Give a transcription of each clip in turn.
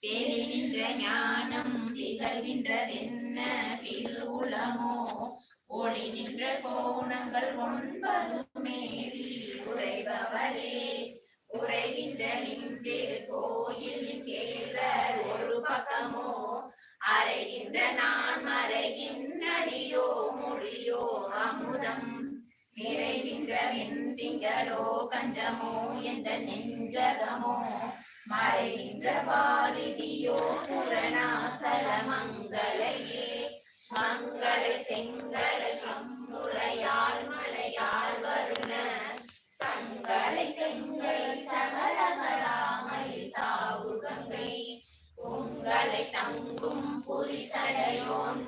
தெளிகின்ற ஞானம் திகழ்கின்றதென்ன திருவுளமோ? ஒளி நின்ற கோணங்கள் ஒன்பதுமே உரைபவரே உரைகின்ற நின்று கோயில் கேள்வர் ஒரு பக்கமோ? அறைகின்ற நான் மறைகின்றடியோ மொழியோ அமுதம் நிறைகின்ற வின் திங்களோ கஞ்சமோ? எந்த நெஞ்சகமோ? மறைகின்ற வா தங்கும் புரிசடையோன்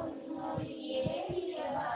பொன்மொழியே வியவா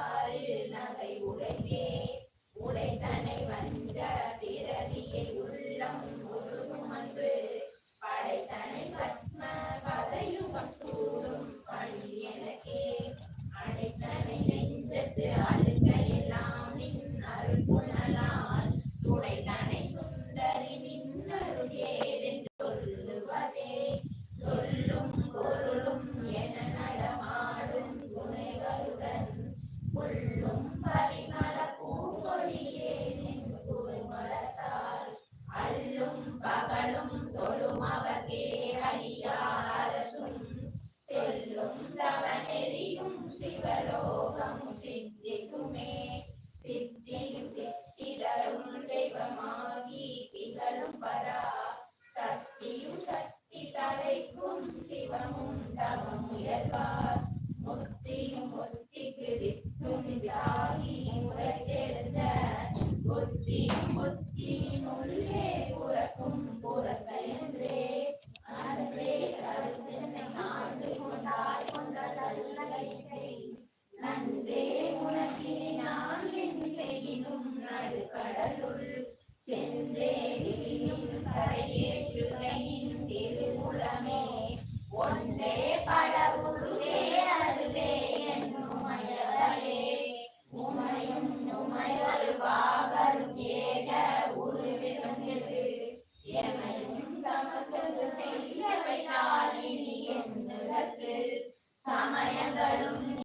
Thank you.